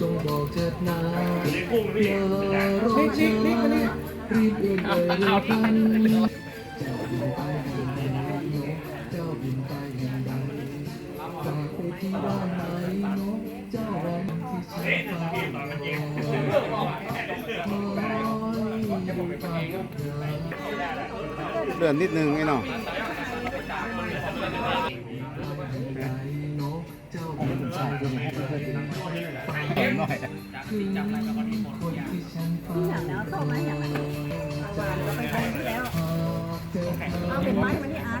จงบอกเถิดนาอย่ารอช้ารีบเอื่นเอ่ยเรือพันเจ้าบินไปแห่งใดนกเจ้าบินไปแห่งใดฝากไปที่บ้านไหนนกเจ้าร้องที่ฉันฟังคอยอยู่ฟังเธอเลื่อนนิดนึงไอ้น้องเจ้าเป็นชายคนนี้ หน่อยคือคนที่อย่างแล้วส่งมาอย่างไรวานเราไปทำที่แล้วเอาเป็นไม้มาที่อาร์ต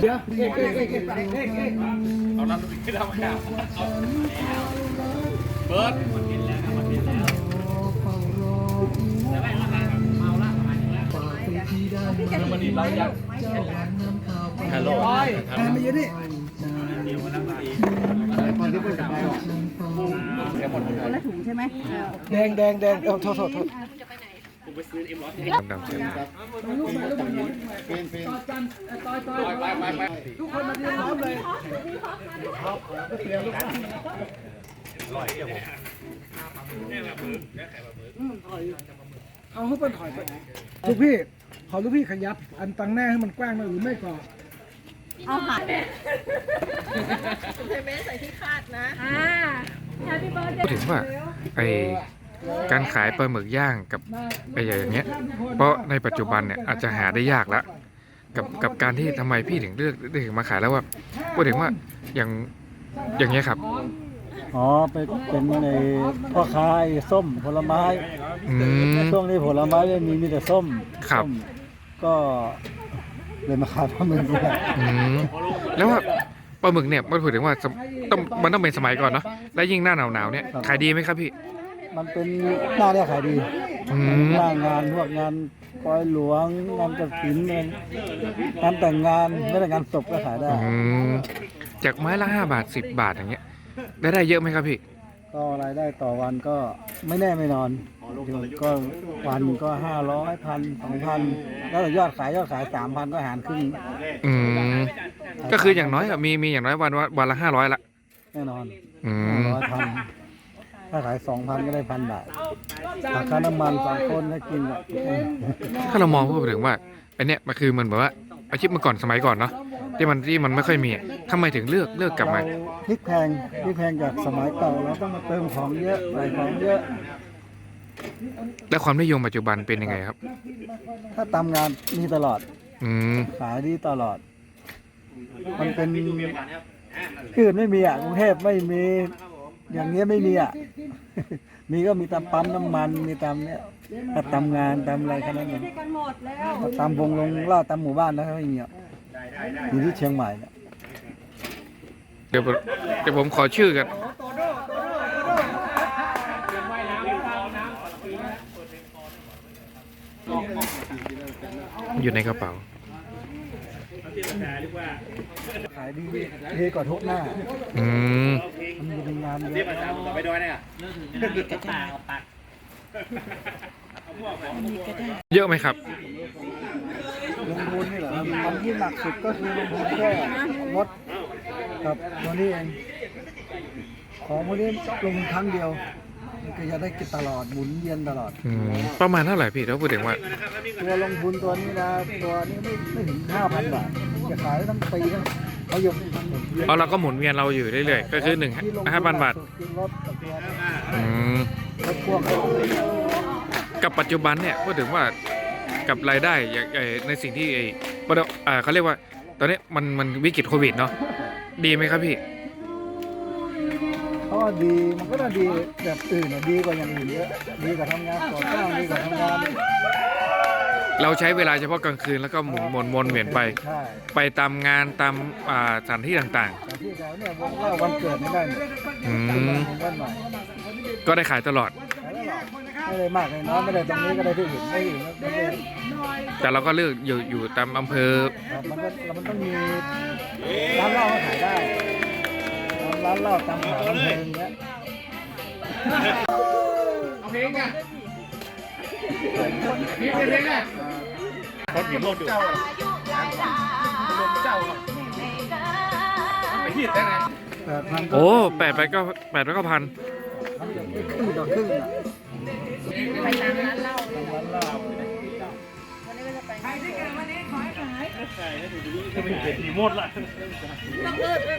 เดี๋ยวเอ๊ะเอ๊ะเอ๊ะเอ๊ะเอ๊ะเอ๊ะเอาน้ำขึ้นทำข้าวเบิร์ดมันกินแล้วมันกินแล้วแต่ไม่ละเมาละประมาณนี้แล้วฝากไปที่ด้านในมันดีเราอยากเจ้าหางน้ำขาวไปฮัลโหลแทนมาเยอะดิคนที่เพิ่งจะไปอ อกฉันฟังคนละถุงใช่ไหมแดงแดงแดงเออโทษโทษโทษดำๆใช่ไหมเป็นเป็นไปไปไปทุกคนมาเรียนพร้อมเลยเอาให้เป็นถอยไปลูกพี่ ขอลูกพี่ขยับ อันตังหน้าให้มันกว้างหน่อยหรือไม่ก็เอาหาย พูดถึงว่าไอการขายปลาหมึกย่างกับไออย่างเงี้ย เพราะในปัจจุบันเนี่ยอาจจะหาได้ยากแล้วกับกับการที่ทำไมพี่ถึงเลือกถึงมาขายแล้วว่าพูดถึงว่าอย่างอย่างเงี้ยครับ อ๋อเป็นเป็นในพ่อค้าไอ้ส้มผลไม้อืมช่วงนี้ผลไม้ไม่มีมีแต่ส้มครับส้มก็เลยมาขายปลาหมึกนี่แหละอืมแล้วว่าปลาหมึกเนี่ยมันพูดถึงว่าสมต้องมันต้องเป็นสมัยก่อนเนาะ และยิ่งหน้าหนาวๆเนี่ยขายดีไหมครับพี่ มันเป็นหน้าเรียกขายดีอืม หน้างานพวกงานปอยหลวงงานกระถินงานงานแต่งงานไม่ได้งานศพก็ขายได้ อืมจากไม้ละห้าบาทสิบบาทอย่างเงี้ยได้ได้เยอะไหมครับพี่ ก็รายได้ต่อวันก็ไม่แน่ไม่นอนก็วันก็ห้าร้อยพันสองพันแล้วแต่ยอดขายยอดขายสามพันก็หารครึ่งอืมก็คืออย่างน้อยอะมีมีอย่างน้อยวันวันวันละห้าร้อยละแน่นอน อืห้ามร้อยพันถ้าขายสองพันก็ได้พันบาทราคาน้ำมันสองคนให้กินอะถ้าเรามองพูดถึงว่าไอเนี้ยมันคือมันแบบว่าอาชีพเมื่อก่อนสมัยก่อนเนาะที่มันที่มันไม่ค่อยมีอะทำไมถึงเลือกเลือกกลับมาพริกแพงพริกแพงจากสมัยเก่าเราต้องมาเติมของเยอะใส่ของเยอะ และความนิยมปัจจุบันเป็นยังไงครับ ถ้าตามงานมีตลอด อืม ขายดีตลอด มันเป็น ที่อื่นไม่มีอะกรุงเทพไม่มี อย่างเงี้ยไม่มีอะ มีก็มีตามปั๊มน้ำมัน มีตามเนี้ยถ้าตามงานตามอะไรแค่นั้นเองด้วยกันหมดแล้วถ้าตามวงลงเล่าตามหมู่บ้านนะไม่มีอะอยู่ที่เชียงใหม่เนี่ยเดี๋ยวผมเดี๋ยวผมขอชื่อกันอยู่ในกระเป๋า ขายดีดีกว่าทุกหน้าอืมมันมีงานเยอะไปด้วยเนี่ยเยอะไหมครับ ลงทุนนี่แหละมันที่หนักสุดก็คือลงทุนแค่รถกับตัวนี้เอง ของพวกนี้ลงทุนครั้งเดียว มันก็จะได้กินตลอดหมุนเวียนตลอด อืมประมาณเท่าไหร่พี่ถ้าพูดถึงว่า ตัวลงทุนตัวนี้นะตัวนี้ไม่ไม่ถึงห้าพันบาทจะขายได้ทั้งปีทั้งเขายกเพราะเราก็หมุนเวียนเราอยู่เรื่อยๆ ก็คือหนึ่งที่ลงทุห้าพันบาทคือรถกับตัวอืมรถพ่วงกับปัจจุบันเนี่ยพูดถึงว่ากับรายได้อย่างเอ่อในสิ่งที่ไอ้บ่ได้อ่าเขาเรียกว่า ตอนนี้มันมันวิกฤตโควิดเนาะดีไหมครับพี่ เพราะว่าดีมันก็ต้องดีแบบอื่นอะดีกว่าอย่างอื่นเยอะดีกว่าทำงานก่อสร้างดีกว่าทำงานเราใช้เวลาเฉพาะกลางคืนแล้วก็หมุนวนวนเวียนไป ใช่ไปตามงานตามอ่าสถานที่ต่างแต่ที่เราเนี่ยวงเล่าวันเกิดไม่ได้เนี่ยๆอืผมมก็หน่อยก็ได้ขายตลอด ไม่ได้มากเลยน้อยไม่ได้ตรงนี้ก็ได้ที่อื่นไม่อื่นไม่ได้แต่เราก็เลือกอยู่อยู่ตามอำเภอครับมันก็มันต้องมีร้านเหล้าให้ขายได้ ร้านเหล้าตามหาเภออย่างเงี้ยเอาเพลงอะมีเพลงอะคนหญิงโลดอยู่ลมเจ้าไปที่แต่ไหนโอ้แปดไปก็แปดไปก็พันครึ่งต่อครึ่งอะไปตามร้านเหล้าทำร้านเหล้าวันนี้ก็จะไปจะเป็นเศรษฐีหมดละต้องเลิกเลย